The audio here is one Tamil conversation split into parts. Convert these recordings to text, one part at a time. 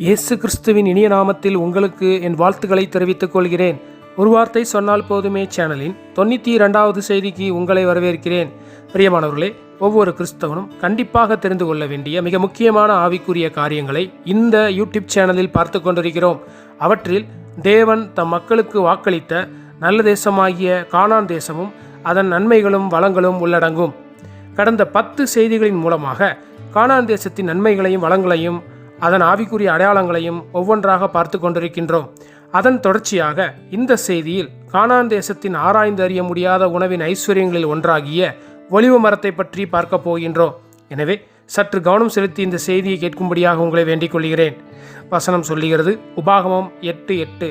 இயேசு கிறிஸ்துவின் இனிய நாமத்தில் உங்களுக்கு என் வாழ்த்துக்களை தெரிவித்துக் கொள்கிறேன். ஒரு வார்த்தை சொன்னால் போதுமே சேனலின் தொண்ணூற்றி இரண்டாவது செய்திக்கு உங்களை வரவேற்கிறேன். பிரியமானவர்களே ஒவ்வொரு கிறிஸ்தவனும் கண்டிப்பாக தெரிந்து கொள்ள வேண்டிய மிக முக்கியமான ஆவிக்குரிய காரியங்களை இந்த யூடியூப் சேனலில் பார்த்து கொண்டிருக்கிறோம். அவற்றில் தேவன் தம் மக்களுக்கு வாக்களித்த நல்ல தேசமாகிய காணான் தேசமும் அதன் நன்மைகளும் வளங்களும் உள்ளடங்கும். கடந்த பத்து செய்திகளின் மூலமாக காணான் தேசத்தின் நன்மைகளையும் வளங்களையும் அதன் ஆவிக்குரிய அடையாளங்களையும் ஒவ்வொன்றாக பார்த்து கொண்டிருக்கின்றோம். அதன் தொடர்ச்சியாக இந்த செய்தியில் கானான் தேசத்தின் ஆராய்ந்து அறிய முடியாத உணவின் ஐஸ்வர்யங்களில் ஒன்றாகிய ஒளிவு மரத்தை பற்றி பார்க்க போகின்றோம். எனவே சற்று கவனம் செலுத்தி இந்த செய்தியை கேட்கும்படியாக உங்களை வேண்டிக் கொள்கிறேன். வசனம் சொல்லுகிறது உபாகமம் எட்டு எட்டு.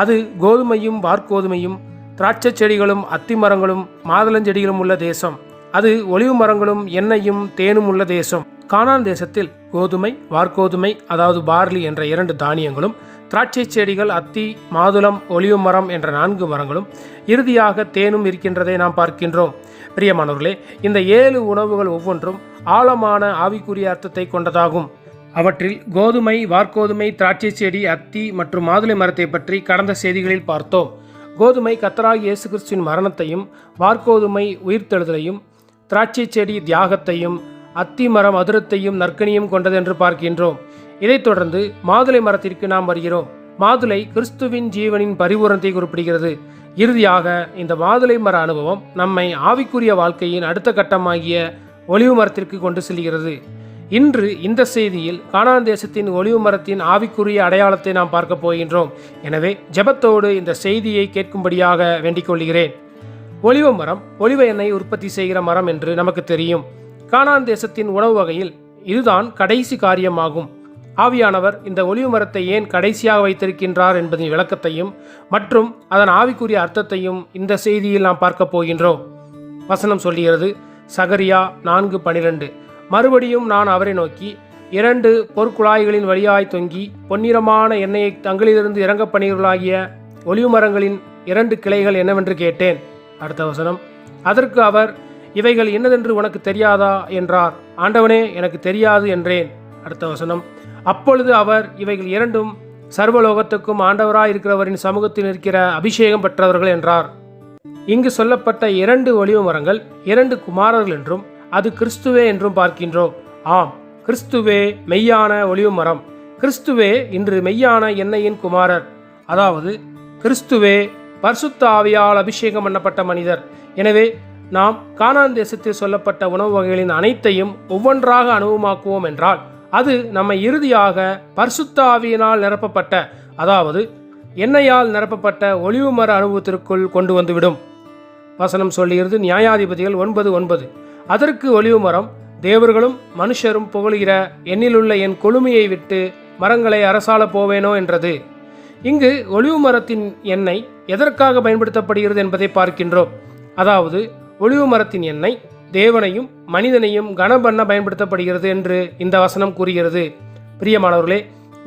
அது கோதுமையும் வார்கோதுமையும் திராட்சை செடிகளும் அத்தி மரங்களும் மாதுளஞ்செடிகளும் உள்ள தேசம். அது ஒளிவு மரங்களும் எண்ணெயும் தேனும் உள்ள தேசம். கானான் தேசத்தில் கோதுமை வார்கோதுமை அதாவது பார்லி என்ற இரண்டு தானியங்களும் திராட்சை செடிகள் அத்தி மாதுளம் ஒளிவு மரம் என்ற நான்கு மரங்களும் இறுதியாக தேனும் இருக்கின்றதை நாம் பார்க்கின்றோம். பிரியமானவர்களே இந்த ஏழு உணவுகள் ஒவ்வொன்றும் ஆழமான ஆவிக்குரிய அர்த்தத்தை கொண்டதாகும். அவற்றில் கோதுமை வார்கோதுமை திராட்சை செடி அத்தி மற்றும் மாதுளை மரத்தை பற்றி கடந்த செய்திகளில் பார்த்தோம். கோதுமை கத்தராகி இயேசு கிறிஸ்துவின் மரணத்தையும் வார்கோதுமை உயிர்த்தெழுதலையும் திராட்சை செடி தியாகத்தையும் அத்தி மரம் அதிரத்தையும் நற்கனியும் கொண்டது என்று பார்க்கின்றோம். இதைத் தொடர்ந்து மாதுளை மரத்திற்கு நாம் வருகிறோம். மாதுளை கிறிஸ்துவின் ஜீவனின் பரிபூரணத்தை குறிப்பிடுகிறது. இறுதியாக இந்த மாதுளை மர அனுபவம் நம்மை ஆவிக்குரிய வாழ்க்கையின் அடுத்த கட்டமாகிய ஒளிவு மரத்திற்கு கொண்டு செல்கிறது. இன்று இந்த செய்தியில் கானான் தேசத்தின் ஒளிவு மரத்தின் ஆவிக்குரிய அடையாளத்தை நாம் பார்க்க போகின்றோம். எனவே ஜெபத்தோடு இந்த செய்தியை கேட்கும்படியாக வேண்டிக் கொள்கிறேன். ஒளிவு மரம் ஒளிவ எண்ணெய் உற்பத்தி செய்கிற மரம் என்று நமக்கு தெரியும். கானான் தேசத்தின் உணவு வகையில் இதுதான் கடைசி காரியமாகும். ஆவியானவர் இந்த ஒளிவு மரத்தை ஏன் கடைசியாக வைத்திருக்கின்றார் என்பதின் விளக்கத்தையும் மற்றும் அதன் ஆவிக்குரிய அர்த்தத்தையும் இந்த செய்தியில் நாம் பார்க்க போகின்றோம். வசனம் சொல்லுகிறது சகரியா நான்கு பனிரெண்டு. மறுபடியும் நான் அவரை நோக்கி இரண்டு பொற்குழாய்களின் வழியாய் தொங்கி பொன்னிறமான எண்ணெயை தங்களிலிருந்து இறங்க பணிகளாகிய ஒளிவு மரங்களின் இரண்டு கிளைகள் என்னவென்று கேட்டேன். அடுத்த வசனம் அதற்கு அவர் இவைகள் என்னதென்று உனக்கு தெரியாதா? என்றார். ஆண்டவனே எனக்கு தெரியாது என்றேன். அடுத்த வசனம். அப்பொழுது அவர் இவைகள் இரண்டும் சர்வலோகத்துக்கும் ஆண்டவராய் இருக்கிறவரின் சமூகத்தில் இருக்கிற அபிஷேகம் பெற்றவர்கள் என்றார். இங்கு சொல்லப்பட்ட இரண்டு ஒளிவு மரங்கள் இரண்டு குமாரர்கள் என்றும் அது கிறிஸ்துவே என்றும் பார்க்கின்றோம். ஆம் கிறிஸ்துவே மெய்யான ஒளிவு மரம். கிறிஸ்துவே இன்று மெய்யான எண்ணெயின் குமாரர். அதாவது கிறிஸ்துவே பரிசுத்த ஆவியால் அபிஷேகம் பண்ணப்பட்ட மனிதர். எனவே நாம் கானான் தேசத்தில் சொல்லப்பட்ட உணவு வகைகளின் அனைத்தையும் ஒவ்வொன்றாக அனுபவமாக்குவோம் என்றால் அது நம்மை இறுதியாக பரிசுத்த ஆவியினால் நிரப்பப்பட்ட அதாவது எண்ணெயால் நிரப்பப்பட்ட ஒளிவு மர அனுபவத்திற்குள் கொண்டு வந்துவிடும். வசனம் சொல்லுகிறது நியாயாதிபதிகள் ஒன்பது ஒன்பது. அதற்கு ஒளிவு மரம் தேவர்களும் மனுஷரும் புகழுகிற எண்ணிலுள்ள என் கொழுமையை விட்டு மரங்களை அரசால போவேனோ? என்றது. இங்கு ஒளிவு மரத்தின் எண்ணெய் எதற்காக பயன்படுத்தப்படுகிறது என்பதை பார்க்கின்றோம். அதாவது ஒளிவு மரத்தின் எண்ணெய் தேவனையும் மனிதனையும் கனபண்ண பண்ண பயன்படுத்தப்படுகிறது என்று இந்த வசனம் கூறுகிறது. பிரியமானவர்களே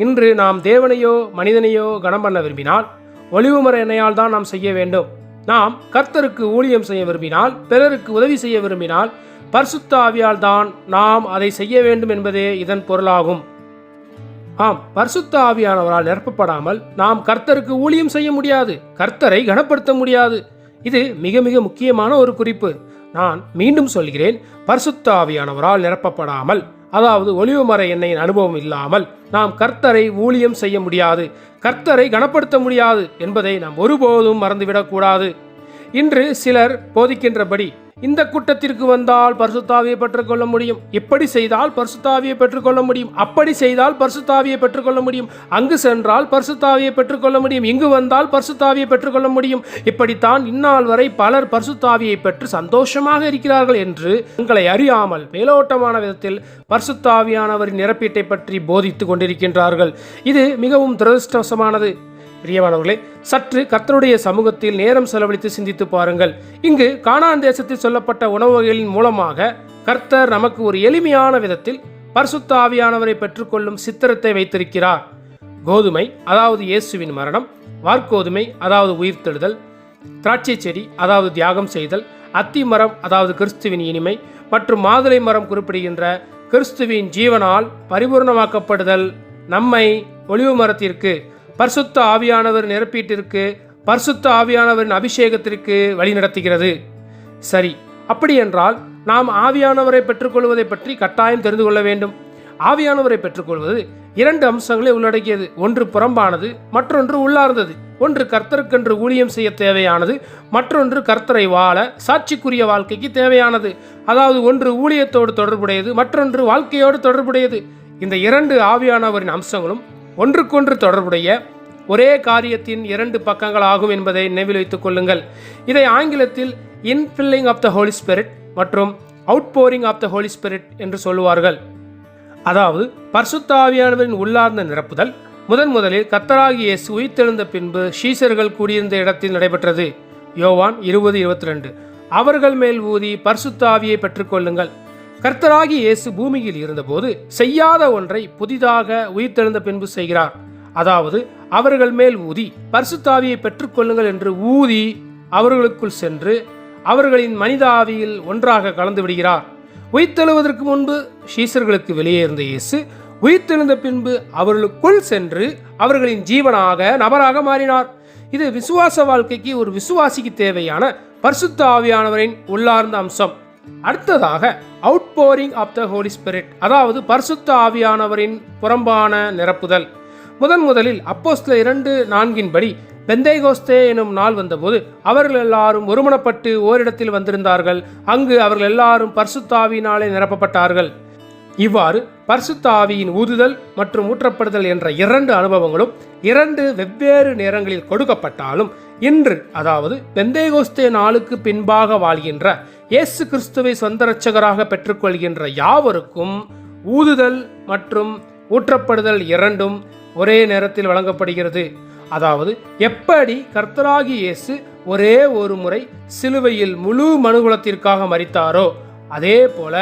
இன்று நாம் தேவனையோ மனிதனையோ கனம் பண்ண விரும்பினால் ஒளிவு மர எண்ணெயால் தான் நாம் செய்ய வேண்டும். நாம் கர்த்தருக்கு ஊழியம் செய்ய விரும்பினால் பிறருக்கு உதவி செய்ய விரும்பினால் பரிசுத்த ஆவியால் தான் நாம் அதை செய்ய வேண்டும் என்பதே இதன் பொருளாகும். ஆம் பரிசுத்த ஆவியானவரால் நிரப்பப்படாமல் நாம் கர்த்தருக்கு ஊழியம் செய்ய முடியாது. கர்த்தரை கனப்படுத்த முடியாது. இது மிக மிக முக்கியமான ஒரு குறிப்பு. நான் மீண்டும் சொல்கிறேன் பரிசுத்தாவியானவரால் நிரப்பப்படாமல் அதாவது ஒளிவு மர எண்ணெயின் அனுபவம் இல்லாமல் நாம் கர்த்தரை ஊழியம் செய்ய முடியாது கர்த்தரை கனப்படுத்த முடியாது என்பதை நாம் ஒருபோதும் மறந்துவிடக்கூடாது. இன்று சிலர் போதிக்கின்றபடி இந்த கூட்டத்திற்கு வந்தால் பரிசுத்தாவியை பெற்றுக்கொள்ள முடியும். இப்படி செய்தால் பரிசுத்தாவியை பெற்றுக்கொள்ள முடியும். அப்படி செய்தால் பரிசுத்தாவியை பெற்றுக்கொள்ள முடியும். அங்கு சென்றால் பரிசுத்தாவியை பெற்றுக்கொள்ள முடியும். இங்கு வந்தால் பரிசுத்தாவியை பெற்றுக்கொள்ள முடியும். இப்படித்தான் இந்நாள் வரை பலர் பரிசுத்தாவியை பெற்று சந்தோஷமாக இருக்கிறார்கள் என்று உங்களை அறியாமல் மேலோட்டமான விதத்தில் பரிசுத்தாவியானவரின் நிரப்பீட்டை பற்றி போதித்துக் கொண்டிருக்கின்றார்கள். இது மிகவும் துரதிருஷ்டவசமானது. பிரியமானவர்களே சற்று கர்த்தருடைய சமூகத்தில் நேரம் செலவழித்து சிந்தித்து பாருங்கள். இங்கு கானான் தேசத்தில் சொல்லப்பட்ட உணவு வகைகளின் மூலமாக கர்த்தர் நமக்கு ஒரு எளிமையான விதத்தில் பரிசுத்த ஆவியானவரை பெற்றுக்கொள்ளும் சித்திரத்தை வைத்திருக்கிறார். கோதுமை அதாவது இயேசுவின் மரணம். வார்கோதுமை அதாவது உயிர்த்தெழுதல் திராட்சை செடி அதாவது தியாகம் செய்தல். அத்தி மரம் அதாவது கிறிஸ்துவின் இனிமை. மற்றும் மாதுளை மரம் குறிப்பிடுகின்ற கிறிஸ்துவின் ஜீவனால் பரிபூர்ணமாக்கப்படுதல் நம்மை ஒளிவு மரத்திற்கு பரிசுத்த ஆவியானவர் நிரப்பீட்டிற்கு பரிசுத்த ஆவியானவரின் அபிஷேகத்திற்கு வழிநடத்துகிறது சரி அப்படியென்றால் நாம் ஆவியானவரை பெற்றுக்கொள்வதை பற்றி கட்டாயம் தெரிந்து கொள்ள வேண்டும். ஆவியானவரை பெற்றுக்கொள்வது இரண்டு அம்சங்களை உள்ளடக்கியது. ஒன்று புறம்பானது மற்றொன்று உள்ளார்ந்தது. ஒன்று கர்த்தருக்கென்று ஊழியம் செய்ய தேவையானது மற்றொன்று கர்த்தரை வாழ சாட்சிக்குரிய வாழ்க்கைக்கு தேவையானது. அதாவது ஒன்று ஊழியத்தோடு தொடர்புடையது மற்றொன்று வாழ்க்கையோடு தொடர்புடையது. இந்த இரண்டு ஆவியானவரின் அம்சங்களும் ஒன்றுக்கொன்று தொடர்புடைய ஒரே காரியத்தின் இரண்டு பக்கங்கள் ஆகும் என்பதை நினைவில் வைத்துக் கொள்ளுங்கள். இதை ஆங்கிலத்தில் infilling of the holy spirit மற்றும் outpouring of the holy spirit என்று சொல்லுவார்கள். அதாவது பர்சுத்தாவியானவரின் உள்ளார்ந்த நிரப்புதல் முதன் முதலில் கத்தராகி இயேசு உயிர்த்தெழுந்த பின்பு ஷீசர்கள் கூடியிருந்த இடத்தில் நடைபெற்றது. யோவான் இருபது இருபத்தி ரெண்டு அவர்கள் மேல் ஊதி பர்சுத்தாவியை பெற்றுக்கொள்ளுங்கள் கர்த்தராகி இயேசு பூமியில் இருந்தபோது செய்யாத ஒன்றை புதிதாக உயிர்த்தெழுந்த பின்பு செய்கிறார். அதாவது அவர்கள் மேல் ஊதி பரிசுத்தாவியை பெற்றுக்கொள்ளுங்கள் என்று ஊதி அவர்களுக்குள் சென்று அவர்களின் மனித ஆவியில் ஒன்றாக கலந்து விடுகிறார். உயிர்த்தெழுவதற்கு முன்பு ஷீசர்களுக்கு வெளியே இருந்த இயேசு உயிர்த்தெழுந்த பின்பு அவர்களுக்குள் சென்று அவர்களின் ஜீவனாக நபராக மாறினார். இது விசுவாச வாழ்க்கைக்கு ஒரு விசுவாசிக்கு தேவையான பரிசுத்த ஆவியானவரின் உள்ளார்ந்த அம்சம். அடுத்ததாக outpouring of the holy spirit அதாவது பரிசுத்த ஆவியானவரின் புறம்பான நிரப்புதல். முதன் முதலில் அப்போஸ்ல இரண்டு நான்கின்படி பெந்தைகோஸ்தே எனும் நாள் வந்தபோது அவர்கள் எல்லாரும் ஒருமனப்பட்டு ஓரிடத்தில் வந்திருந்தார்கள். அங்கு அவர்கள் எல்லாரும் பர்சுத்தாவினாலே நிரப்பப்பட்டார்கள். இவ்வாறு பர்சுத்தாவியின் ஊதுதல் மற்றும் ஊற்றப்படுதல் என்ற இரண்டு அனுபவங்களும் இரண்டு வெவ்வேறு நேரங்களில் கொடுக்கப்பட்டாலும் இன்று அதாவது பெந்தேகோஸ்தே நாளுக்கு பின்பாக வாழ்கின்ற இயேசு கிறிஸ்துவை சொந்த ரட்சகராக பெற்றுக்கொள்கின்ற யாவருக்கும் ஊதுதல் மற்றும் ஊற்றப்படுதல் இரண்டும் ஒரே நேரத்தில் வழங்கப்படுகிறது. அதாவது எப்படி கர்த்தராகி இயேசு ஒரே ஒரு முறை சிலுவையில் முழு மனுகுலத்திற்காக மறித்தாரோ அதே போல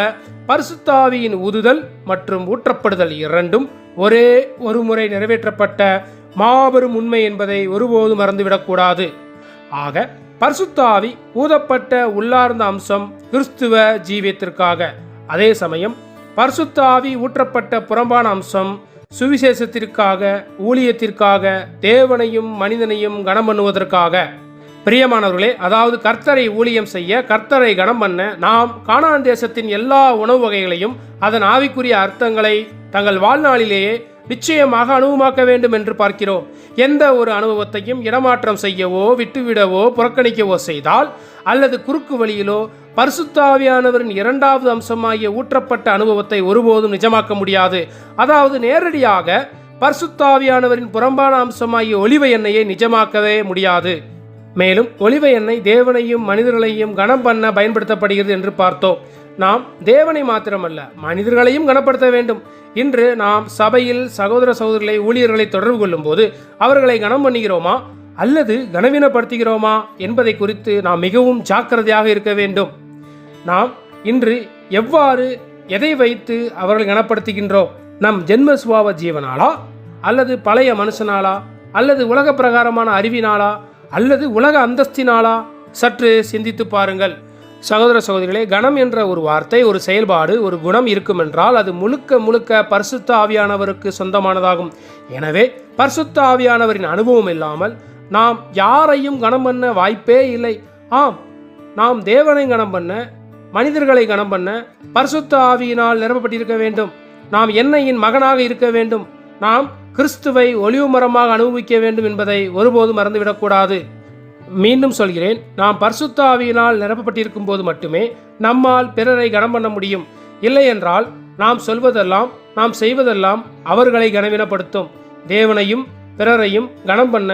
பரிசுத்தாவியின் ஊதுதல் மற்றும் ஊற்றப்படுதல் இரண்டும் ஒரே ஒரு முறை நிறைவேற்றப்பட்ட மாபெரும் உண்மை என்பதை ஒருபோதும் மறந்துவிடக்கூடாது. ஆக பரிசுத்தாவி ஊதப்பட்ட உள்ளார்ந்த அம்சம் கிறிஸ்துவ ஜீவியத்திற்காக. அதே சமயம் பரிசுத்தாவி ஊற்றப்பட்ட புறம்பான அம்சம் சுவிசேஷத்திற்காக ஊழியத்திற்காக தேவனையும் மனிதனையும் கனம் பண்ணுவதற்காக பிரியமானவர்களே அதாவது கர்த்தரை ஊழியம் செய்ய கர்த்தரை கனம் பண்ண நாம் கானான் தேசத்தின் எல்லா உணவு வகைகளையும் அதன் ஆவிக்குரிய அர்த்தங்களை தங்கள் வாழ்நாளிலேயே நிச்சயமாக அனுபவமாக்க வேண்டும் என்று பார்க்கிறோம். எந்த ஒரு அனுபவத்தையும் இடமாற்றம் செய்யவோ விட்டுவிடவோ புறக்கணிக்கவோ செய்தால் அல்லது குறுக்கு வழியிலோ பரிசுத்தாவியானவரின் இரண்டாவது அம்சமாகிய ஊற்றப்பட்ட அனுபவத்தை ஒருபோதும் நிஜமாக்க முடியாது. அதாவது நேரடியாக பரிசுத்தாவியானவரின் புறம்பான அம்சமாகிய ஒளிவை எண்ணெயை நிஜமாக்கவே முடியாது. மேலும் ஒளிவ எண்ணெய் தேவனையும் மனிதர்களையும் கனம் பண்ண பயன்படுத்தப்படுகிறது என்று பார்த்தோம். நாம் தேவனை மாத்திரமல்ல மனிதர்களையும் கனப்படுத்த வேண்டும். இன்று நாம் சபையில் சகோதர சகோதரிகளை ஊழியர்களை தொடர்பு கொள்ளும்போது அவர்களை கனம் பண்ணுகிறோமா? அல்லது கனவீனப்படுத்துகிறோமா? என்பதை குறித்து நாம் மிகவும் ஜாக்கிரதையாக இருக்க வேண்டும். நாம் இன்று எவ்வாறு எதை வைத்து அவர்களை கனப்படுத்துகின்றோம்? நம் ஜென்ம சுபாவ ஜீவனாலா? அல்லது பழைய மனுஷனாலா? அல்லது உலக பிரகாரமான அறிவினாலா? அல்லது உலக அந்தஸ்தினாலா? சற்று சிந்தித்து பாருங்கள். சகோதர சகோதரிகளே கணம் என்ற ஒரு வார்த்தை ஒரு செயல்பாடு ஒரு குணம் இருக்கும் என்றால் அது முழுக்க முழுக்க பரிசுத்த ஆவியானவருக்கு சொந்தமானதாகும். எனவே பரிசுத்த ஆவியானவரின் அனுபவம் இல்லாமல் நாம் யாரையும் கணம் பண்ண வாய்ப்பே இல்லை. ஆம் நாம் தேவனை கணம் பண்ண மனிதர்களை கணம் பண்ண பரிசுத்த ஆவியினால் நிரப்பப்பட்டிருக்க வேண்டும். நாம் எண்ணெயின் மகனாக இருக்க வேண்டும். நாம் கிறிஸ்துவை ஒளிவு மரமாக அனுபவிக்க வேண்டும் என்பதை ஒருபோதும் மறந்துவிடக்கூடாது. மீண்டும் சொல்கிறேன் நாம் பர்சுத்தாவியினால் நிரப்பப்பட்டிருக்கும் போது மட்டுமே நம்மால் பிறரை கனம் பண்ண முடியும். இல்லை என்றால் நாம் சொல்வதெல்லாம் நாம் செய்வதெல்லாம் அவர்களை கனவீனப்படுத்தும். தேவனையும் பிறரையும் கனம் பண்ண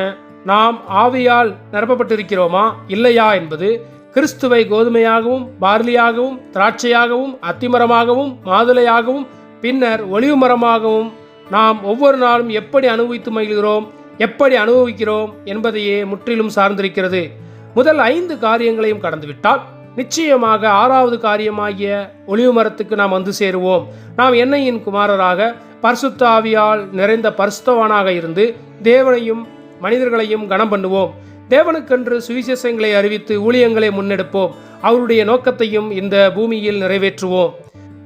நாம் ஆவியால் நிரப்பப்பட்டிருக்கிறோமா? இல்லையா என்பது கிறிஸ்துவை கோதுமையாகவும் பார்லியாகவும் திராட்சையாகவும் அத்திமரமாகவும் மாதுளையாகவும் பின்னர் ஒளிவு மரமாகவும் நாம் ஒவ்வொரு நாளும் எப்படி அனுபவித்து மகிழ்கிறோம் எப்படி அனுபவிக்கிறோம் என்பதையே முற்றிலும் சார்ந்திருக்கிறது. முதல் ஐந்து காரியங்களையும் கடந்துவிட்டால் நிச்சயமாக ஆறாவது காரியமாகிய ஒளிவு மரத்துக்கு நாம் வந்து சேருவோம். நாம் என்னையின் குமாரராக பரிசுத்தாவியால் நிறைந்த பரிசுத்தவானாக இருந்து தேவனையும் மனிதர்களையும் கனம் பண்ணுவோம். தேவனுக்கென்று சுவிசேஷங்களை அறிவித்து ஊழியங்களை முன்னெடுப்போம். அவருடைய நோக்கத்தையும் இந்த பூமியில் நிறைவேற்றுவோம்.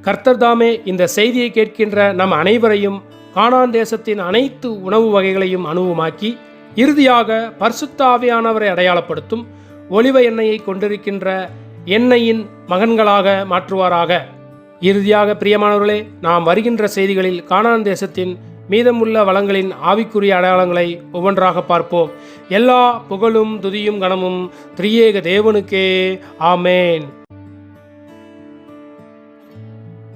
கர்த்தர் தாமே இந்த செய்தியை கேட்கின்ற நம் அனைவரையும் கானான் தேசத்தின் அனைத்து உணவு வகைகளையும் அனுபவமாக்கி இறுதியாக பர்சுத்தாவியானவரை அடையாளப்படுத்தும் ஒலிவ எண்ணெயை கொண்டிருக்கின்ற எண்ணெயின் மகன்களாக மாற்றுவாராக. இறுதியாக பிரியமானவர்களே நாம் வருகின்ற செய்திகளில் கானான் தேசத்தின் மீதமுள்ள வளங்களின் ஆவிக்குரிய அடையாளங்களை ஒவ்வொன்றாக பார்ப்போம். எல்லா புகழும் துதியும் கனமும் திரியேக தேவனுக்கே. ஆமேன்.